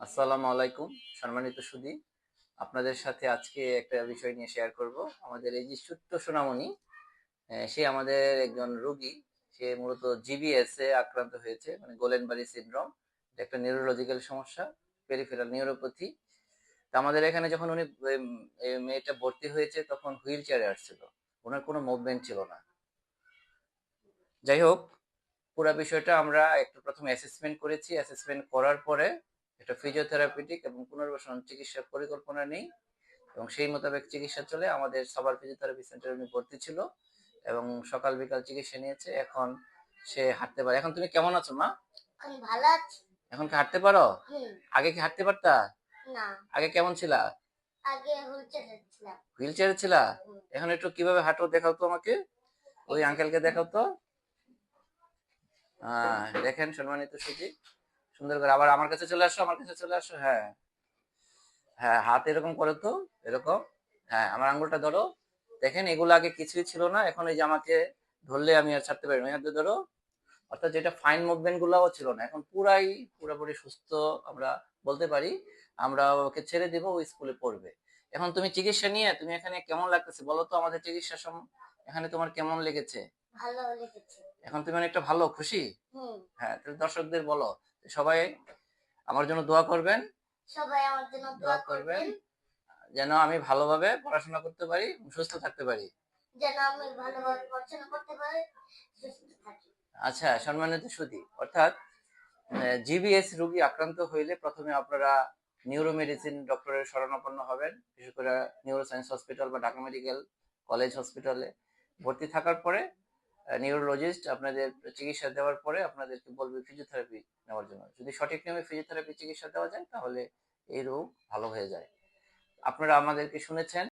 আসসালামু আলাইকুম, সম্মানিত সুদী আপনাদের সাথে আজকে একটা বিষয় নিয়ে শেয়ার করব। আমাদের এই যে ছোট্ট সোনামণি সে আমাদের একজন রোগী। সে মূলত জিবিএস এ আক্রান্ত হয়েছে মানে গোলেনবারি সিনড্রোম একটা নিউরোলজিক্যাল সমস্যা পেরিফেরাল নিউরোপ্যাথি তা আমাদের এখানে যখন উনি মেয়েটা ভর্তি হয়েছে, তখন হুইল চেয়ারে আসছিল। ওনার কোনো মুভমেন্ট ছিল না। যাই হোক, পুরো বিষয়টা আমরা একটু প্রথমে অ্যাসেসমেন্ট করেছি। অ্যাসেসমেন্ট করার পরে এটা ফিজিওথেরাপিটিক এবং পুনর্বাসন চিকিৎসার পরিকল্পনা নেই এবং সেই মোতাবেক চিকিৎসা চলে। আমাদের সবার ফিজিওথেরাপি সেন্টারে উনি ভর্তি ছিল এবং সকাল বিকাল চিকিৎসা নিয়েছে। এখন সে হাঁটতে পারে। এখন তুমি কেমন আছো মা? আমি ভালো আছি। এখন কি হাঁটতে পারো? আগে কি হাঁটতে পারতা? না। আগে কেমন ছিলা? আগে হচ্ছে যাচ্ছিলাম হুইল চেয়ারে ছিলা? এখন একটু কীভাবে হাঁটো দেখাও তো আমাকে। ওই আঙ্কেলকে দেখাও তো। হ্যাঁ দেখেন সম্মানিত সুজি সুন্দর করে আবার আমার কাছে চলে আসো, আমার কাছে চলে আসো হ্যাঁ। হ্যাঁ হাত এরকম করে তো, এরকম। হ্যাঁ আমার আঙ্গুলটা ধরো। দেখেন, এগুলো আগে কিছুই ছিল না, এখন এই যে আমাকে ধরলে আমি আর ছাড়তে পারি না। ধরো। অর্থাৎ যেটা ফাইন মুভমেন্ট গুলাও ছিল না। এখন পুরাই, পুরোপুরি সুস্থ আমরা বলতে পারি। আমরা ওকে ছেড়ে দিব, ও স্কুলে পড়বে। এখন তুমি চিকিৎসা নিয়ে, তুমি এখানে কেমন লাগতেছে? বলো তো আমাদের চিকিৎসা এখানে তোমার কেমন লেগেছে? ভালো লেগেছে। এখন তুমি অনেকটা ভালো খুশি? হ্যাঁ তাহলে দর্শকদের বলো সবাই আমার জন্য দোয়া করবেন। সবাই আমার জন্য দোয়া করবেন। যেন আমি ভালোভাবে পড়াশোনা করতে পারি সুস্থ থাকতে পারি। যেন আমি ভালোভাবে পড়াশোনা করতে পারি সুস্থ থাকি। আচ্ছা সম্মানিত সুদী অর্থাৎ জিবিএস রোগী আক্রান্ত হইলে প্রথমে আপনারা নিউরো মেডিসিন ডক্টরের শরণাপন্ন হবেন। বিশেষ করে নিউরোসায়েন্স হসপিটাল বা ঢাকা মেডিকেল কলেজ হসপিটালে ভর্তি থাকার পরে নিউরোলজিস্ট আপনাদের চিকিৎসা দেওয়ার পরে আপনাদেরকে বলবে ফিজিওথেরাপি নেওয়ার জন্য। যদি সঠিক নিয়মে ফিজিওথেরাপি চিকিৎসা দেওয়া যায়, তাহলে এই রোগ ভালো হয়ে যায়। আপনারা আমাদেরকে শুনেছেন